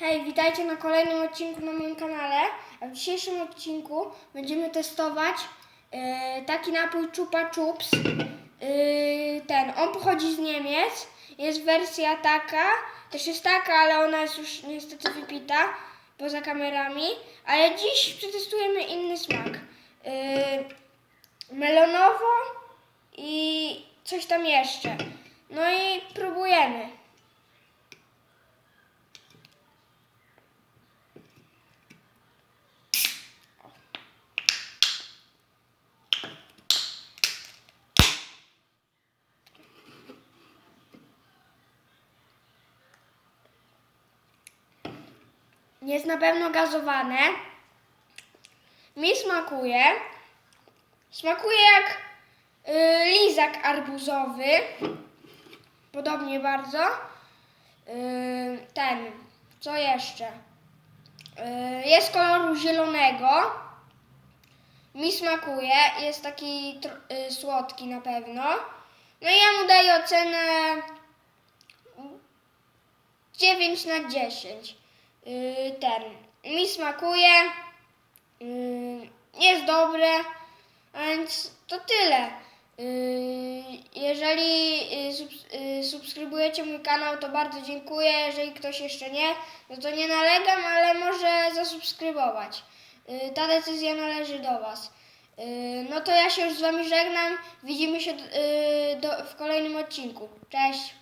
Hej, witajcie na kolejnym odcinku na moim kanale. A w dzisiejszym odcinku będziemy testować e, taki napój Chupa Chups. E, ten, on pochodzi z Niemiec. Jest wersja taka, też jest taka, ale ona jest już niestety wypita poza kamerami. Ale dziś przetestujemy inny smak. E, melonowo i coś tam jeszcze. No i próbujemy. Jest na pewno gazowane. Mi smakuje. Smakuje jak y, lizak arbuzowy. Podobnie bardzo. Y, ten. Co jeszcze? Y, jest koloru zielonego. Mi smakuje. Jest taki y, słodki na pewno. No i ja mu daję ocenę 9 na 10. Yy, ten. Mi smakuje. Yy, jest dobre. A więc to tyle. Yy, jeżeli yy, subskrybujecie mój kanał, to bardzo dziękuję. Jeżeli ktoś jeszcze nie, no to nie nalegam, ale może zasubskrybować. Ta decyzja należy do Was. No to ja się już z Wami żegnam. Widzimy się w kolejnym odcinku. Cześć.